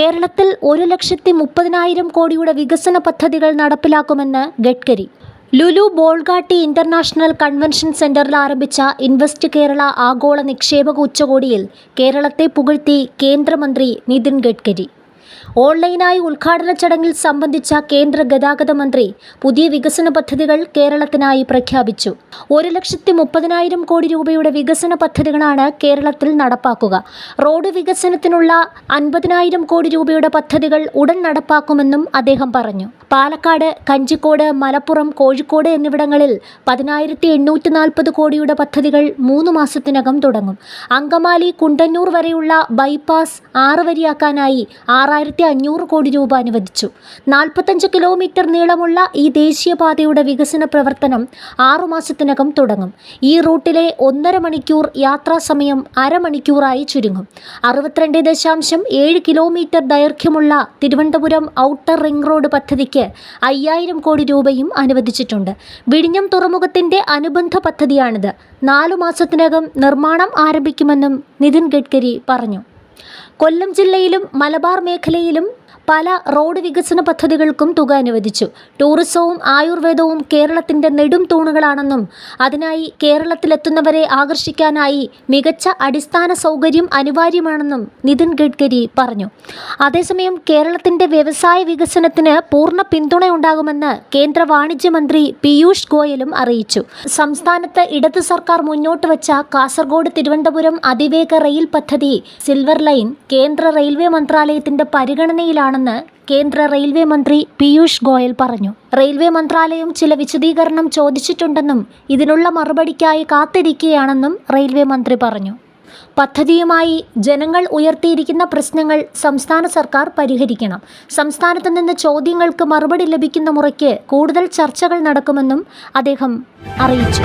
കേരളത്തിൽ ഒരു ലക്ഷത്തി മുപ്പതിനായിരം കോടിയുടെ വികസന പദ്ധതികൾ നടപ്പിലാക്കുമെന്ന് Gadkari. Lulu Bolgatty International convention സെന്ററിൽ ആരംഭിച്ച ഇൻവെസ്റ്റ് കേരള ആഗോള നിക്ഷേപക ഉച്ചകോടിയിൽ കേരളത്തെ പുകഴ്ത്തി കേന്ദ്രമന്ത്രി നിതിൻ ഗഡ്കരി. ഓൺലൈനായി ഉദ്ഘാടന ചടങ്ങിൽ സംബന്ധിച്ച കേന്ദ്ര ഗതാഗത മന്ത്രി പുതിയ വികസന പദ്ധതികൾ കേരളത്തിനായി പ്രഖ്യാപിച്ചു. ഒരു ലക്ഷത്തി മുപ്പതിനായിരം കോടി രൂപയുടെ വികസന പദ്ധതികളാണ് കേരളത്തിൽ നടപ്പാക്കുക. റോഡ് വികസനത്തിനുള്ള അൻപതിനായിരം കോടി രൂപയുടെ പദ്ധതികൾ ഉടൻ നടപ്പാക്കുമെന്നും അദ്ദേഹം പറഞ്ഞു. പാലക്കാട് കഞ്ചിക്കോട് മലപ്പുറം കോഴിക്കോട് എന്നിവിടങ്ങളിൽ പതിനായിരത്തി എണ്ണൂറ്റി നാൽപ്പത് കോടിയുടെ പദ്ധതികൾ മൂന്ന് മാസത്തിനകം തുടങ്ങും. അങ്കമാലി കുണ്ടന്നൂർ വരെയുള്ള ബൈപ്പാസ് ആറ് വരിയാക്കാനായി ആറായിരത്തി അഞ്ഞൂറ് കോടി രൂപ അനുവദിച്ചു. നാൽപ്പത്തഞ്ച് കിലോമീറ്റർ നീളമുള്ള ഈ ദേശീയപാതയുടെ വികസന പ്രവർത്തനം ആറുമാസത്തിനകം തുടങ്ങും. ഈ റൂട്ടിലെ ഒന്നര മണിക്കൂർ യാത്രാ സമയം അരമണിക്കൂറായി ചുരുങ്ങും. അറുപത്തിരണ്ട് ദശാംശം ഏഴ് കിലോമീറ്റർ ദൈർഘ്യമുള്ള തിരുവനന്തപുരം ഔട്ടർ റിംഗ് റോഡ് പദ്ധതിക്ക് അയ്യായിരം കോടി രൂപയും അനുവദിച്ചിട്ടുണ്ട്. വിഴിഞ്ഞം തുറമുഖത്തിന്റെ അനുബന്ധ പദ്ധതിയാണിത്. നാലു മാസത്തിനകം നിർമ്മാണം ആരംഭിക്കുമെന്നും നിതിൻ ഗഡ്കരി പറഞ്ഞു. കൊല്ലം ജില്ലയിലും മലബാർ മേഖലയിലും പല റോഡ് വികസന പദ്ധതികൾക്കും തുക അനുവദിച്ചു. ടൂറിസവും ആയുർവേദവും കേരളത്തിന്റെ നെടും തൂണുകളാണെന്നും അതിനായി കേരളത്തിലെത്തുന്നവരെ ആകർഷിക്കാനായി മികച്ച അടിസ്ഥാന സൗകര്യം അനിവാര്യമാണെന്നും നിതിൻ ഗഡ്കരി പറഞ്ഞു. അതേസമയം കേരളത്തിന്റെ വ്യവസായ വികസനത്തിന് പൂർണ പിന്തുണയുണ്ടാകുമെന്ന് കേന്ദ്ര വാണിജ്യ മന്ത്രി പീയൂഷ് ഗോയലും അറിയിച്ചു. സംസ്ഥാനത്ത് ഇടത് സർക്കാർ മുന്നോട്ട് വച്ച കാസർഗോഡ് തിരുവനന്തപുരം അതിവേഗ റെയിൽ പദ്ധതി സിൽവർ ലൈൻ കേന്ദ്ര റെയിൽവേ മന്ത്രാലയത്തിന്റെ പരിഗണനയിലാണെന്ന് കേന്ദ്ര റെയിൽവേ മന്ത്രി പീയൂഷ് ഗോയൽ പറഞ്ഞു. റെയിൽവേ മന്ത്രാലയം ചില വിശദീകരണം ചോദിച്ചിട്ടുണ്ടെന്നും ഇതിനുള്ള മറുപടിക്കായി കാത്തിരിക്കുകയാണെന്നും റെയിൽവേ മന്ത്രി പറഞ്ഞു. പദ്ധതിയുമായി ജനങ്ങൾ ഉയർത്തിയിരിക്കുന്ന പ്രശ്നങ്ങൾ സംസ്ഥാന സർക്കാർ പരിഹരിക്കണം. സംസ്ഥാനത്ത് നിന്ന് ചോദ്യങ്ങൾക്ക് മറുപടി ലഭിക്കുന്ന മുറയ്ക്ക് കൂടുതൽ ചർച്ചകൾ നടക്കുമെന്നും അദ്ദേഹം അറിയിച്ചു.